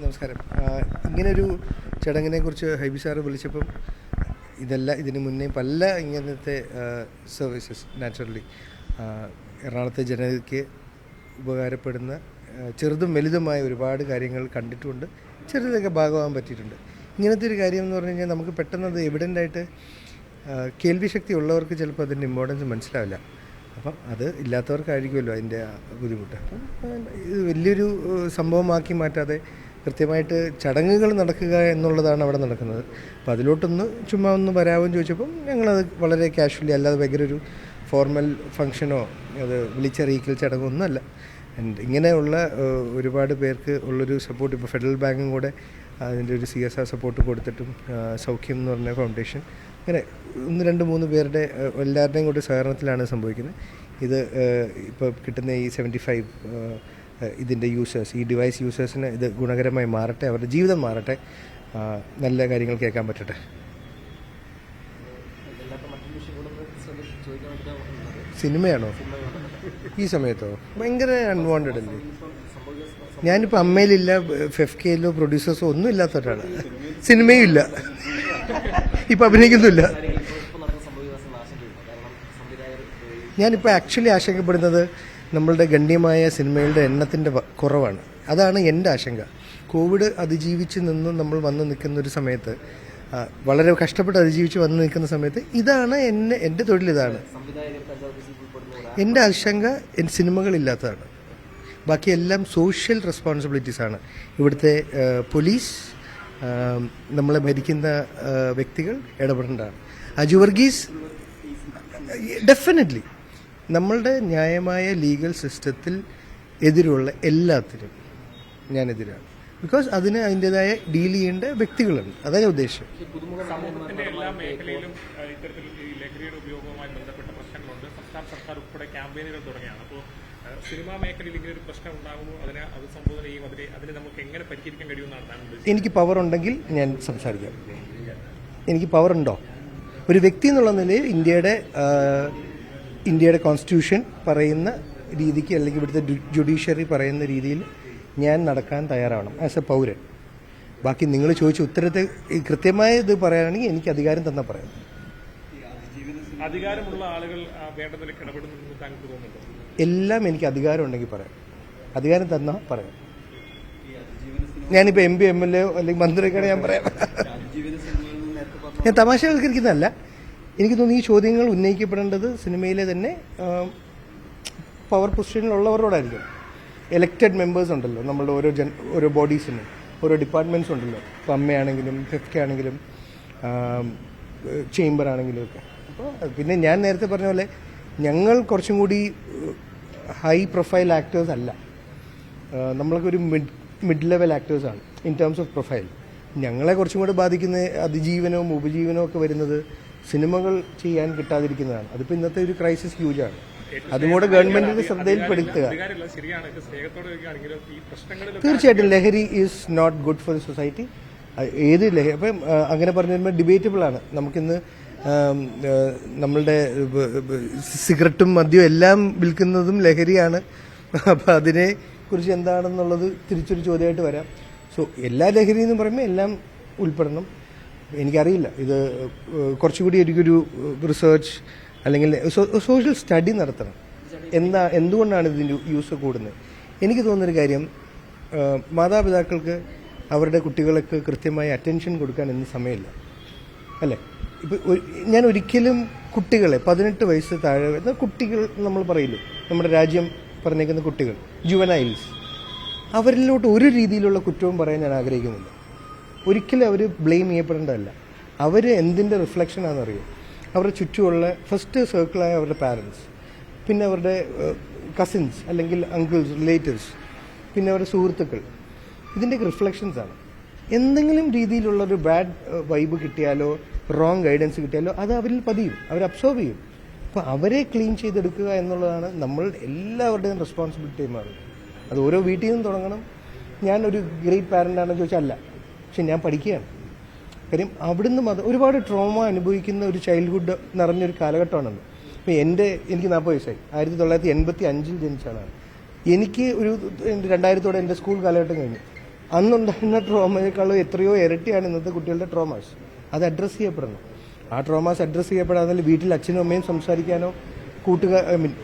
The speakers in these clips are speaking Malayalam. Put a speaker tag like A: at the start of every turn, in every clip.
A: നമസ്കാരം. ഇങ്ങനൊരു ചടങ്ങിനെ കുറിച്ച് ഹൈബി സാറ് വിളിച്ചപ്പം ഇതെല്ലാം ഇതിനു മുന്നേ പല ഇങ്ങനത്തെ സർവീസസ് നാച്ചുറലി എറണാകുളത്തെ ജനതയ്ക്ക് ഉപകാരപ്പെടുന്ന ചെറുതും വലുതുമായ ഒരുപാട് കാര്യങ്ങൾ കണ്ടിട്ടുണ്ട്. ചെറുതൊക്കെ ഭാഗമാകാൻ പറ്റിയിട്ടുണ്ട്. ഇങ്ങനത്തെ ഒരു കാര്യം എന്ന് പറഞ്ഞു കഴിഞ്ഞാൽ നമുക്ക് പെട്ടെന്ന് അത് കേൾവി ശക്തി ഉള്ളവർക്ക് ചിലപ്പോൾ അതിന്റെ ഇമ്പോർട്ടൻസ് മനസ്സിലാവില്ല. അപ്പം അത് ഇല്ലാത്തവർക്കായിരിക്കുമല്ലോ അതിന്റെ ബുദ്ധിമുട്ട്. അപ്പം ഇത് വലിയൊരു സംഭവമാക്കി മാറ്റാതെ കൃത്യമായിട്ട് ചടങ്ങുകൾ നടക്കുക എന്നുള്ളതാണ് അവിടെ നടക്കുന്നത്. അപ്പോൾ അതിലോട്ടൊന്ന് ചുമ്മാ ഒന്ന് വരാമെന്ന് ചോദിച്ചപ്പം ഞങ്ങളത് വളരെ കാഷ്വലി അല്ലാതെ ഭയങ്കര ഒരു ഫോർമൽ ഫങ്ഷനോ അത് വിളിച്ചറിയിക്കൽ ചടങ്ങൊന്നുമല്ല ആൻഡ് ഇങ്ങനെയുള്ള ഒരുപാട് പേർക്ക് ഉള്ളൊരു സപ്പോർട്ട് ഇപ്പോൾ ഫെഡറൽ ബാങ്കും കൂടെ അതിന്റെ ഒരു സി എസ് ആർ സപ്പോർട്ട് കൊടുത്തിട്ടും സൗഖ്യം എന്ന് പറഞ്ഞ ഫൗണ്ടേഷൻ അങ്ങനെ ഒന്ന് രണ്ട് മൂന്ന് പേരുടെ എല്ലാവരുടെയും കൂടി സഹകരണത്തിലാണ് സംഭവിക്കുന്നത്. ഇത് ഇപ്പോൾ കിട്ടുന്ന ഈ സെവന്റി ഫൈവ് ഇതിന്റെ യൂസേഴ്സ് ഈ ഡിവൈസ് യൂസേഴ്സിന് ഇത് ഗുണകരമായി മാറട്ടെ അവരുടെ ജീവിതം മാറട്ടെ. നല്ല കാര്യങ്ങൾ കേൾക്കാൻ പറ്റട്ടെ. സിനിമയാണോ? ഈ സമയത്തോ? ഭയങ്കര അൺവാണ്ടഡ് അല്ലേ? ഞാനിപ്പോൾ അമ്മയിലില്ല ഫെഫ് കെയിലോ പ്രൊഡ്യൂസേഴ്സോ ഒന്നും ഇല്ലാത്തവരാണ്. സിനിമയും ഇല്ല. ഇപ്പം അഭിനയിക്കുന്നില്ല ഞാനിപ്പോൾ ആക്ച്വലി ആശങ്കപ്പെടുന്നത് നമ്മളുടെ ഗണ്യമായ സിനിമകളുടെ എണ്ണത്തിന്റെ കുറവാണ്. അതാണ് എന്റെ ആശങ്ക. കോവിഡ് അതിജീവിച്ച് നിന്ന് നമ്മൾ വന്ന് നിൽക്കുന്ന ഒരു സമയത്ത് വളരെ കഷ്ടപ്പെട്ട് അതിജീവിച്ച് വന്ന് നിൽക്കുന്ന സമയത്ത് ഇതാണ് എന്നെ എന്റെ തൊഴിൽ ഇതാണ്. എന്റെ ആശങ്ക സിനിമകളില്ലാത്തതാണ് ബാക്കിയെല്ലാം സോഷ്യൽ റെസ്പോൺസിബിലിറ്റീസ് ആണ്. ഇവിടുത്തെ പോലീസ് നമ്മളെ ഭരിക്കുന്ന വ്യക്തികൾ ഇടപെടേണ്ടതാണ്. അജു വർഗീസ് ഡെഫിനറ്റ്ലി നമ്മളുടെ ന്യായമായ ലീഗൽ സിസ്റ്റത്തിൽ എതിരുള്ള എല്ലാത്തിനും ഞാനെതിരാണ് ബിക്കോസ് അതിന് അതിന്റെതായ ഡീൽ ചെയ്യേണ്ട വ്യക്തികളുണ്ട്. അതാണ് ഉദ്ദേശം. എനിക്ക് പവർ ഉണ്ടെങ്കിൽ ഞാൻ സംസാരിക്കാം. എനിക്ക് പവർ ഉണ്ടോ? ഒരു വ്യക്തി എന്നുള്ള നിലയിൽ ഇന്ത്യയുടെ ഇന്ത്യയുടെ കോൺസ്റ്റിറ്റ്യൂഷൻ പറയുന്ന രീതിക്ക് അല്ലെങ്കിൽ ഇവിടുത്തെ ജുഡീഷ്യറി പറയുന്ന രീതിയിൽ ഞാൻ നടക്കാൻ തയ്യാറാവണം ആസ് എ പൗരൻ. ബാക്കി നിങ്ങൾ ചോദിച്ച ഉത്തരത്തെ കൃത്യമായ ഇത് പറയുകയാണെങ്കിൽ എനിക്ക് അധികാരം തന്നെ പറയാം.
B: അധികാരമുള്ള ആളുകൾ ആ, വേണ്ട നിലയ്ക്ക് ഇടപെടുമെന്ന് താങ്കൾക്ക് തോന്നുന്നുണ്ടോ?
A: എല്ലാം എനിക്ക് അധികാരം ഉണ്ടെങ്കിൽ പറയാം. അധികാരം തന്നാൽ പറയാം. ഞാനിപ്പോൾ M P M L A അല്ലെങ്കിൽ മന്ത്രിയൊക്കെയാണ് ഞാൻ പറയാം. ഞാൻ തമാശ കേൾക്കുന്നതല്ല എനിക്ക് തോന്നുന്നു ഈ ചോദ്യങ്ങൾ ഉന്നയിക്കപ്പെടേണ്ടത് സിനിമയിലെ തന്നെ പവർ പൊസിഷനിലുള്ളവരോടായിരിക്കും എലക്റ്റഡ് മെമ്പേഴ്സ് ഉണ്ടല്ലോ നമ്മളുടെ ഓരോ ജൻ ഓരോ ബോഡീസിനും ഓരോ ഡിപ്പാർട്ട്മെന്റ്സ് ഉണ്ടല്ലോ. ഇപ്പോൾ അമ്മയാണെങ്കിലും ഫിഫ്റ്റ് ആണെങ്കിലും ചേംബർ ആണെങ്കിലും ഒക്കെ. അപ്പോൾ പിന്നെ ഞാൻ നേരത്തെ പറഞ്ഞ പോലെ ഞങ്ങൾ കുറച്ചും കൂടി ഹൈ പ്രൊഫൈൽ ആക്ടേഴ്സ് അല്ല. നമ്മളൊക്കെ ഒരു മിഡ് മിഡ് ലെവൽ ആക്ടേഴ്സാണ് ഇൻ ടേംസ് ഓഫ് പ്രൊഫൈൽ ഞങ്ങളെ കുറച്ചും കൂടെ ബാധിക്കുന്ന അതിജീവനവും ഉപജീവനവും ഒക്കെ വരുന്നത് സിനിമകൾ ചെയ്യാൻ കിട്ടാതിരിക്കുന്നതാണ്. അതിപ്പോൾ ഇന്നത്തെ ഒരു ക്രൈസിസ് ഹ്യൂജാണ് അതുകൂടെ ഗവൺമെന്റിന്റെ ശ്രദ്ധയിൽപ്പെടുത്തുക. തീർച്ചയായിട്ടും ലഹരി is not good for society ഏത് ലഹരി അപ്പം അങ്ങനെ പറഞ്ഞു വരുമ്പോൾ ഡിബേറ്റബിൾ ആണ്. നമുക്കിന്ന് നമ്മളുടെ സിഗരറ്റും മദ്യവും എല്ലാം വിൽക്കുന്നതും ലഹരിയാണ്. അപ്പം അതിനെ കുറിച്ച് എന്താണെന്നുള്ളത് തിരിച്ചൊരു ചോദ്യമായിട്ട് വരാം. സോ എല്ലാ ലഹരി എന്ന് പറയുമ്പോൾ എല്ലാം ഉൾപ്പെടണം. എനിക്കറിയില്ല. ഇത് കുറച്ചുകൂടി എനിക്കൊരു റിസർച്ച് അല്ലെങ്കിൽ സോഷ്യൽ സ്റ്റഡി നടത്തണം. എന്താ എന്തുകൊണ്ടാണ് ഇതിന്റെ യൂസ് കൂടുന്നത്? എനിക്ക് തോന്നുന്നൊരു കാര്യം മാതാപിതാക്കൾക്ക് അവരുടെ കുട്ടികൾക്ക് കൃത്യമായി അറ്റൻഷൻ കൊടുക്കാൻ ഇന്ന് സമയമില്ല. അല്ലേ? ഇപ്പം ഞാൻ ഒരിക്കലും കുട്ടികളെ പതിനെട്ട് വയസ്സ് താഴെ വരുന്ന കുട്ടികൾ നമ്മൾ പറയില്ലേ? നമ്മുടെ രാജ്യം പറഞ്ഞേക്കുന്ന കുട്ടികൾ ജുവനൈൽസ് അവരിലോട്ട് ഒരു രീതിയിലുള്ള കുറ്റവും പറയാൻ ഞാൻ ആഗ്രഹിക്കുന്നില്ല. ഒരിക്കലും അവർ ബ്ലെയിം ചെയ്യപ്പെടേണ്ടതല്ല. അവർ എന്തിന്റെ റിഫ്ലക്ഷൻ ആണെന്നറിയോ? അവരുടെ ചുറ്റുമുള്ള ഫസ്റ്റ് സർക്കിളായ അവരുടെ പാരൻസ് പിന്നെ അവരുടെ കസിൻസ് അല്ലെങ്കിൽ അങ്കിൾസ് റിലേറ്റീവ്സ് പിന്നെ അവരുടെ സുഹൃത്തുക്കൾ. ഇതിന്റെയൊക്കെ റിഫ്ലക്ഷൻസ് ആണ്. എന്തെങ്കിലും രീതിയിലുള്ള ഒരു ബാഡ് വൈബ് കിട്ടിയാലോ റോങ് ഗൈഡൻസ് കിട്ടിയാലോ അത് അവരിൽ പതിയും. അവർ അബ്സോർവ് ചെയ്യും. അപ്പോൾ അവരെ ക്ലീൻ ചെയ്തെടുക്കുക എന്നുള്ളതാണ് നമ്മൾ എല്ലാവരുടെയും റെസ്പോൺസിബിലിറ്റി മാറുന്നത് അത് ഓരോ വീട്ടിൽ നിന്നും തുടങ്ങണം. ഒരു ഗ്രേറ്റ് പാരന്റ് ആണെന്ന് ചോദിച്ചാൽ അല്ല. പക്ഷെ ഞാൻ പഠിക്കുകയാണ്. കാര്യം അവിടുന്ന് മത ഒരുപാട് ട്രോമ അനുഭവിക്കുന്ന ഒരു ചൈൽഡ്ഹുഡ് നിറഞ്ഞൊരു കാലഘട്ടമാണെന്ന് ഇപ്പം എന്റെ എനിക്ക് നാൽപ്പത് വയസ്സായി. ആയിരത്തി തൊള്ളായിരത്തി എൺപത്തി അഞ്ചിൽ ജനിച്ച ആളാണ്. എനിക്ക് ഒരു രണ്ടായിരത്തോടെ എന്റെ സ്കൂൾ കാലഘട്ടം കഴിഞ്ഞു. അന്നുണ്ടായിരുന്ന ട്രോമയേക്കാളും എത്രയോ ഇരട്ടിയാണ് ഇന്നത്തെ കുട്ടികളുടെ ട്രോമാസ് അത് അഡ്രസ്സ് ചെയ്യപ്പെടണം ആ ട്രോമാസ് അഡ്രസ്സ് ചെയ്യപ്പെടാതെ വീട്ടിൽ അച്ഛനും അമ്മയും സംസാരിക്കാനോ കൂട്ടുകാർ ഐ മീൻ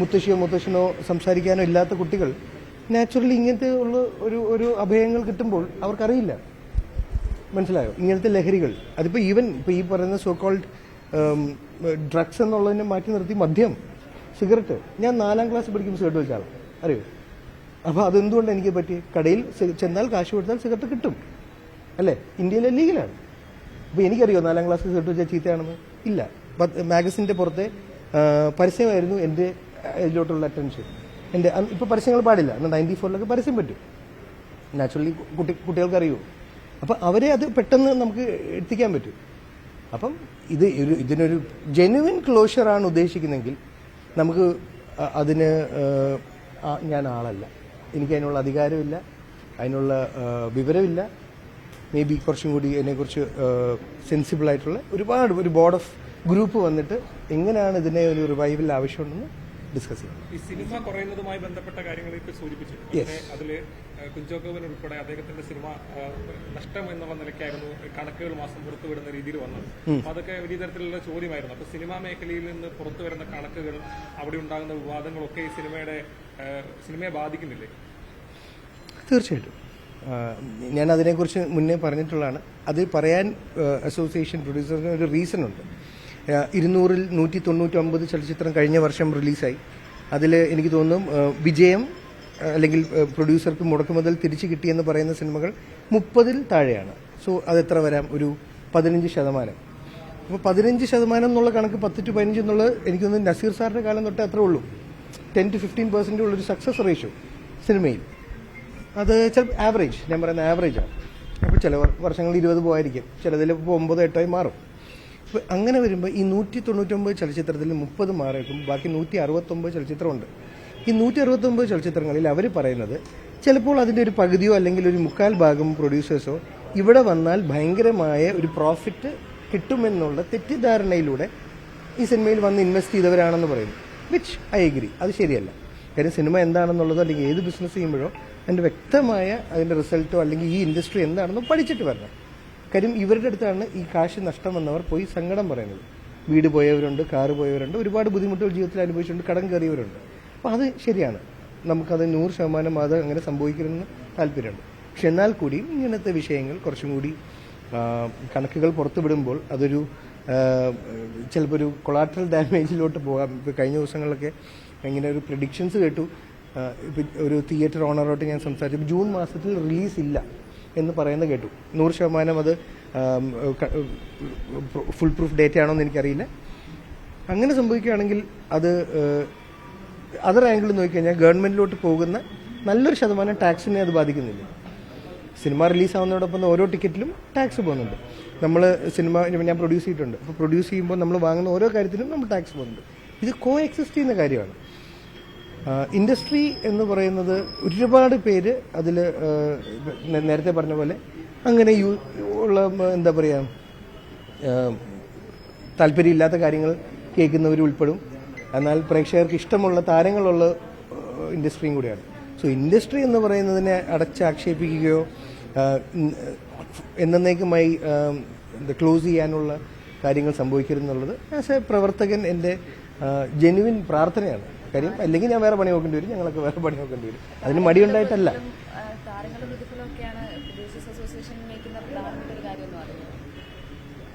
A: മുത്തശ്ശിയോ മുത്തശ്ശനോ സംസാരിക്കാനോ ഇല്ലാത്ത കുട്ടികൾ നാച്ചുറലി ഇങ്ങനത്തെ ഉള്ള ഒരു ഒരു അഭയങ്ങൾ കിട്ടുമ്പോൾ അവർക്കറിയില്ല. മനസ്സിലായോ? ഇങ്ങനത്തെ ലഹരികൾ. അതിപ്പോൾ ഈവൻ ഇപ്പോൾ ഈ പറയുന്ന സോ കോൾഡ് ഡ്രഗ്സ് എന്നുള്ളതിനെ മാറ്റി നിർത്തി മദ്യം സിഗരറ്റ്. ഞാൻ നാലാം ക്ലാസ് പഠിക്കുമ്പോൾ സിഗരറ്റ് വെച്ചാണ് അറിയോ? അപ്പോൾ അതെന്തുകൊണ്ട് എനിക്ക് പറ്റി? കടയിൽ ചെന്നാൽ കാശ് കൊടുത്താൽ സിഗരറ്റ് കിട്ടും. അല്ലേ? ഇന്ത്യയിലെ ലീഗലാണ്. അപ്പോൾ എനിക്കറിയോ നാലാം ക്ലാസ് സിഗരറ്റ് വെച്ചാൽ ചീത്തയാണെന്ന്? ഇല്ല. മാഗസിന്റെ പുറത്തെ പരസ്യമായിരുന്നു എന്റെ ഇതിലോട്ടുള്ള അറ്റൻഷൻ എന്റെ ഇപ്പോൾ പരസ്യങ്ങൾ പാടില്ല. എന്നാൽ നയന്റി ഫോറിലൊക്കെ പരസ്യം പറ്റും. നാച്ചുറലി കുട്ടി കുട്ടികൾക്ക് അറിയൂ അപ്പം അവരെ അത് പെട്ടെന്ന് നമുക്ക് എത്തിക്കാൻ പറ്റും. അപ്പം ഇത് ഒരു ഇതിനൊരു ജെനുവിൻ ക്ലോഷറാണ് ഉദ്ദേശിക്കുന്നതെങ്കിൽ നമുക്ക് അതിന് ഞാൻ ആളല്ല. എനിക്ക് അതിനുള്ള അധികാരമില്ല. അതിനുള്ള വിവരമില്ല. മേ ബി കുറച്ചും കൂടി അതിനെക്കുറിച്ച് സെൻസിബിളായിട്ടുള്ള ഒരുപാട് ഒരു ബോർഡ് ഓഫ് ഗ്രൂപ്പ് വന്നിട്ട് എങ്ങനെയാണ് ഇതിനെ ഒരു റിവൈവൽ ആവശ്യമുണ്ടെന്ന് ഡിസ്കസ് ചെയ്യാം
B: ഈ സിനിമ കുറയുന്നതുമായി ബന്ധപ്പെട്ട കാര്യങ്ങൾ ഇപ്പോൾ സൂചിപ്പിച്ചു അതിൽ അതിൽ ഏഹ്, കുഞ്ചോ ഉൾപ്പെടെ അദ്ദേഹത്തിന്റെ സിനിമ നഷ്ടം എന്നുള്ള നിലയ്ക്കായിരുന്നു കണക്കുകൾ മാസം പുറത്തുവിടുന്ന രീതിയിൽ വന്നത്. അപ്പൊ അതൊക്കെ വലിയ തരത്തിലുള്ള ചോദ്യമായിരുന്നു. അപ്പൊ സിനിമാ മേഖലയിൽ നിന്ന് പുറത്തു വരുന്ന കണക്കുകൾ അവിടെ ഉണ്ടാകുന്ന വിവാദങ്ങളൊക്കെ ഈ സിനിമയുടെ സിനിമയെ ബാധിക്കുന്നില്ലേ?
A: തീർച്ചയായിട്ടും. ഞാൻ അതിനെക്കുറിച്ച് മുന്നേ പറഞ്ഞിട്ടുള്ളതാണ്. അത് പറയാൻ അസോസിയേഷൻ പ്രൊഡ്യൂസറിന് ഒരു റീസൺ ഉണ്ട്. ഇരുന്നൂറിൽ നൂറ്റി തൊണ്ണൂറ്റൊമ്പത് ചലച്ചിത്രം കഴിഞ്ഞ വർഷം റിലീസായി. അതിൽ എനിക്ക് തോന്നുന്നു വിജയം അല്ലെങ്കിൽ പ്രൊഡ്യൂസർക്ക് മുടക്കുമുതൽ തിരിച്ചു കിട്ടിയെന്ന് പറയുന്ന സിനിമകൾ മുപ്പതിൽ താഴെയാണ്. സോ അത് എത്ര വരാം? ഒരു പതിനഞ്ച് ശതമാനം. അപ്പോൾ പതിനഞ്ച് ശതമാനം എന്നുള്ള കണക്ക് പത്ത് ടു പതിനഞ്ച് എന്നുള്ളത് എനിക്ക് തോന്നുന്നു നസീർ സാറിന്റെ കാലം തൊട്ടേ അത്രേ ഉള്ളൂ. ടെൻ ടു ഫിഫ്റ്റീൻ പെർസെന്റ് ഉള്ളൊരു സക്സസ് റേഷ്യോ സിനിമയിൽ. അത് ചിലപ്പോൾ ആവറേജ് ഞാൻ പറയുന്ന ആവറേജാണ് അപ്പോൾ ചില വർഷങ്ങളിൽ ഇരുപത് പോയിരിക്കും ചിലതിൽ ഇപ്പോൾ ഒമ്പത് എട്ടായി മാറും. അങ്ങനെ വരുമ്പോൾ ഈ നൂറ്റി തൊണ്ണൂറ്റൊമ്പത് ചലച്ചിത്രത്തിൽ മുപ്പത് മാറിയേക്കും ബാക്കി നൂറ്റി അറുപത്തൊമ്പത് ചലച്ചിത്രമുണ്ട്. ഈ നൂറ്റി അറുപത്തൊമ്പത് ചലച്ചിത്രങ്ങളിൽ അവർ പറയുന്നത് ചിലപ്പോൾ അതിന്റെ ഒരു പകുതിയോ അല്ലെങ്കിൽ ഒരു മുക്കാൽ ഭാഗം പ്രൊഡ്യൂസേഴ്സോ ഇവിടെ വന്നാൽ ഭയങ്കരമായ ഒരു പ്രോഫിറ്റ് കിട്ടുമെന്നുള്ള തെറ്റിദ്ധാരണയിലൂടെ ഈ സിനിമയിൽ വന്ന് ഇൻവെസ്റ്റ് ചെയ്തവരാണെന്ന് പറയുന്നു. വിച്ച് ഐ എഗ്രി അത് ശരിയല്ല. കാര്യം സിനിമ എന്താണെന്നുള്ളത് അല്ലെങ്കിൽ ഏത് ബിസിനസ് ചെയ്യുമ്പോഴോ അതിന്റെ വ്യക്തമായ അതിന്റെ റിസൾട്ടോ അല്ലെങ്കിൽ ഈ ഇൻഡസ്ട്രി എന്താണെന്നോ പഠിച്ചിട്ട് വരണം. കാര്യം ഇവരുടെ അടുത്താണ് ഈ കാശ് നഷ്ടം വന്നവർ പോയി സങ്കടം പറയുന്നത്. വീട് പോയവരുണ്ട് കാറ് പോയവരുണ്ട് ഒരുപാട് ബുദ്ധിമുട്ടുകൾ ജീവിതത്തിൽ അനുഭവിച്ചിട്ടുണ്ട് കടം കയറിയവരുണ്ട്. അപ്പോൾ അത് ശരിയാണ്. നമുക്കത് നൂറ് ശതമാനം അത് അങ്ങനെ സംഭവിക്കണമെന്ന് താല്പര്യമുണ്ട്. പക്ഷെ എന്നാൽ കൂടിയും ഇങ്ങനത്തെ വിഷയങ്ങൾ കുറച്ചും കൂടി കണക്കുകൾ പുറത്തുവിടുമ്പോൾ അതൊരു ചിലപ്പോൾ ഒരു കൊളാട്രൽ ഡാമേജിലോട്ട് പോകാം. ഇപ്പോൾ കഴിഞ്ഞ ദിവസങ്ങളിലൊക്കെ ഇങ്ങനെ ഒരു പ്രഡിക്ഷൻസ് കേട്ടു. ഒരു തിയേറ്റർ ഓണറോട്ട് ഞാൻ സംസാരിച്ചു ജൂൺ മാസത്തിൽ റിലീസ് ഇല്ല. എന്ന് പറയുന്നത് കേട്ടു. നൂറ് ശതമാനം അത് ഫുൾ പ്രൂഫ് ഡേറ്റ ആണോ എന്ന് എനിക്കറിയില്ല. അങ്ങനെ സംഭവിക്കുകയാണെങ്കിൽ അത് അതർ ആംഗിൾ നോക്കിക്കഴിഞ്ഞാൽ ഗവൺമെന്റിലോട്ട് പോകുന്ന നല്ലൊരു ശതമാനം ടാക്സിനെ അത് ബാധിക്കുന്നില്ല. സിനിമ റിലീസാവുന്നതോടൊപ്പം ഓരോ ടിക്കറ്റിലും ടാക്സ് പോകുന്നുണ്ട്. നമ്മൾ സിനിമ ഞാൻ പ്രൊഡ്യൂസ് ചെയ്തിട്ടുണ്ട്. അപ്പോൾ പ്രൊഡ്യൂസ് ചെയ്യുമ്പോൾ നമ്മൾ വാങ്ങുന്ന ഓരോ കാര്യത്തിലും നമ്മൾ ടാക്സ് പോകുന്നുണ്ട്. ഇത് കോ എക്സിസ്റ്റ് ചെയ്യുന്ന കാര്യമാണ്. ഇൻഡസ്ട്രി എന്ന് പറയുന്നത് ഒരുപാട് പേര് അതിൽ നേരത്തെ പറഞ്ഞ പോലെ അങ്ങനെ യൂ ഉള്ള എന്താ പറയുക താല്പര്യമില്ലാത്ത കാര്യങ്ങൾ കേൾക്കുന്നവർ ഉൾപ്പെടും. എന്നാൽ പ്രേക്ഷകർക്ക് ഇഷ്ടമുള്ള താരങ്ങളുള്ള ഇൻഡസ്ട്രിയും കൂടിയാണ്. സോ ഇൻഡസ്ട്രി എന്ന് പറയുന്നതിനെ അടച്ചാക്ഷേപിക്കുകയോ എന്നേക്കുമായി ക്ലോസ് ചെയ്യാനുള്ള കാര്യങ്ങൾ സംഭവിക്കരുതെന്നുള്ളത് ആസ് എ പ്രവർത്തകൻ എന്റെ ജെനുവിൻ പ്രാർത്ഥനയാണ്. കാര്യം അല്ലെങ്കിൽ ഞാൻ വേറെ പണി നോക്കേണ്ടി വരും ഞങ്ങളൊക്കെ വേറെ പണി നോക്കേണ്ടി വരും അതിന് മടിയുണ്ടായിട്ടല്ല.
C: ഉണ്ടായിട്ടല്ല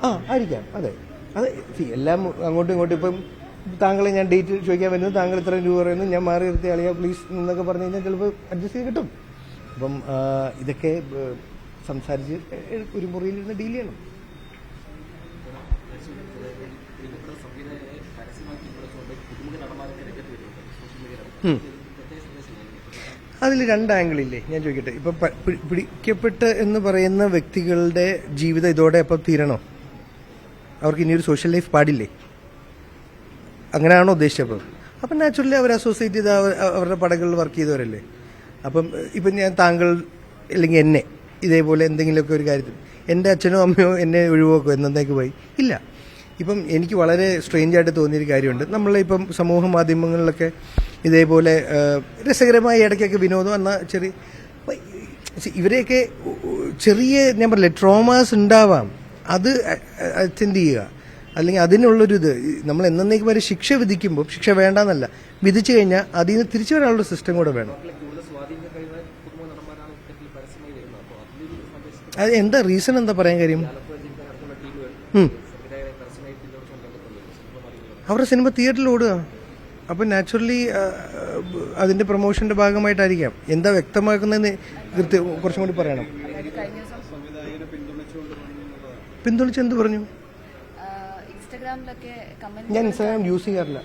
A: ആ ആയിരിക്കാം. അതെ. അതെ എല്ലാം അങ്ങോട്ടും ഇങ്ങോട്ടും ഇപ്പം താങ്കളെ ഞാൻ ഡേറ്റ് ചോദിക്കാൻ വരുന്നത് താങ്കൾ ഇത്രയും രൂപ പറയുന്നു ഞാൻ മാറി നിർത്തി അളിയാ പ്ലീസ് എന്നൊക്കെ പറഞ്ഞു കഴിഞ്ഞാൽ ചിലപ്പോൾ അഡ്ജസ്റ്റ് ചെയ്ത് കിട്ടും. അപ്പം ഇതൊക്കെ സംസാരിച്ച് ഒരു മുറിയിലിരുന്ന് ഡീൽ ചെയ്യണം. അതിൽ രണ്ട് ആംഗിളില്ലേ ഞാൻ ചോദിക്കട്ടെ. ഇപ്പൊ പിടിക്കപ്പെട്ട് എന്ന് പറയുന്ന വ്യക്തികളുടെ ജീവിതം ഇതോടെ അപ്പം തീരണോ? അവർക്ക് ഇനിയൊരു സോഷ്യൽ ലൈഫ് പാടില്ലേ? അങ്ങനെയാണോ ഉദ്ദേശിച്ചപ്പോൾ അപ്പം? നാച്ചുറലി അവർ അസോസിയേറ്റ് ചെയ്ത് അവരുടെ പടകളിൽ വർക്ക് ചെയ്തവരല്ലേ? അപ്പം ഇപ്പം ഞാൻ താങ്കൾ അല്ലെങ്കിൽ എന്നെ ഇതേപോലെ എന്തെങ്കിലുമൊക്കെ ഒരു കാര്യത്തിൽ എന്റെ അച്ഛനോ അമ്മയോ എന്നെ ഒഴിവാക്കോ എന്നേക്ക് പോയി? ഇല്ല. ഇപ്പം എനിക്ക് വളരെ സ്ട്രേഞ്ച് ആയിട്ട് തോന്നിയൊരു കാര്യമുണ്ട്. നമ്മളിപ്പം സമൂഹ മാധ്യമങ്ങളിലൊക്കെ ഇതേപോലെ രസകരമായ ഇടയ്ക്കൊക്കെ വിനോദം എന്ന ചെറിയ ഇവരെയൊക്കെ ചെറിയ ഞാൻ പറഞ്ഞില്ലേ ട്രോമാസ് ഉണ്ടാവാം. അത് അറ്റൻഡ് ചെയ്യുക. അല്ലെങ്കിൽ അതിനുള്ളൊരു ഇത് നമ്മൾ എന്നേക്ക് വരെ ശിക്ഷ വിധിക്കുമ്പോൾ ശിക്ഷ വേണ്ടെന്നല്ല വിധിച്ചു കഴിഞ്ഞാൽ അതിൽ നിന്ന് തിരിച്ചു വരാനുള്ള സിസ്റ്റം കൂടെ വേണം. അത് എന്താ റീസൺ എന്താ പറയാൻ കാര്യം? അവരുടെ സിനിമ തിയേറ്ററിൽ ഓടുക. അപ്പം നാച്ചുറലി അതിന്റെ പ്രൊമോഷന്റെ ഭാഗമായിട്ടായിരിക്കാം. എന്താ വ്യക്തമാക്കുന്നതെന്ന് കൃത്യം കുറച്ചും കൂടി പറയണം. പിന്തുണച്ച് എന്ത് പറഞ്ഞു? ഞാൻ ഇൻസ്റ്റാഗ്രാം യൂസ് ചെയ്യാറില്ല.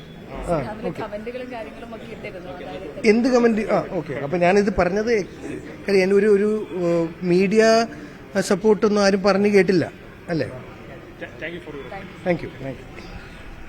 A: എന്ത് കമന്റ് ആ ഓക്കെ അപ്പൊ ഞാനിത് പറഞ്ഞത് കാര്യം എന്റെ ഒരു ഒരു മീഡിയ സപ്പോർട്ടൊന്നും ആരും പറഞ്ഞു കേട്ടില്ല. അല്ലേ?
B: You
A: thank you thank you